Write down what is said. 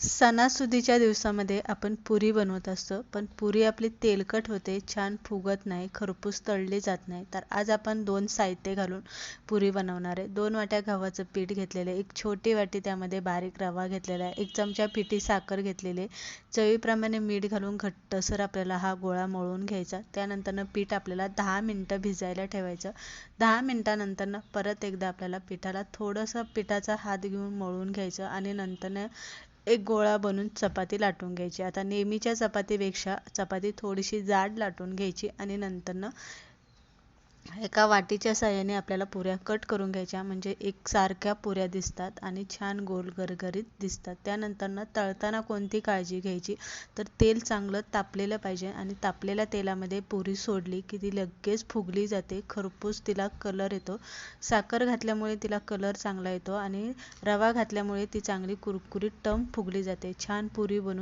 सणासुदीच्या दिवसामध्ये आपण पुरी बनवत असतो पण पुरी आपली तेलकट होते छान फुगत नाही खरपूस तळली जात नाही. तर आज आपण दोन साहित्य घालून पुरी बनवणार आहे. दोन वाट्या गव्हाचं पीठ घेतलेलं आहे एक छोटी वाटी त्यामध्ये बारीक रवा घेतलेला आहे एक चमचा पिठी साखर घेतलेली आहे. चवीप्रमाणे मीठ घालून घट्टसर आपल्याला हा गोळा मळून घ्यायचा. त्यानंतरनं पीठ आपल्याला दहा मिनटं भिजायला ठेवायचं. दहा मिनटानंतरनं परत एकदा आपल्याला पिठाला थोडंसं पिठाचा हात घेऊन मळून घ्यायचं आणि नंतरनं एक गोळा बनवून चपाती लाटून घ्यायची. आता नेहमीच्या चपातीपेक्षा चपाती थोडीशी जाड लाटून घ्यायची आणि नंतरनं एका वाटीच्या साहाय्याने आपल्याला पुऱ्या कट करून घ्यायच्या म्हणजे एकसारख्या पुऱ्या दिसतात आणि छान गोल गरगरीत दिसतात. त्यानंतरनं तळताना कोणती काळजी घ्यायची? तर तेल चांगलं तापलेलं पाहिजे आणि तापलेल्या तेलामध्ये पुरी सोडली की ती लगेच फुगली जाते. खरपूस तिला कलर येतो. साखर घातल्यामुळे तिला कलर चांगला येतो आणि रवा घातल्यामुळे ती चांगली कुरकुरीत टम फुगली जाते. छान पुरी बनून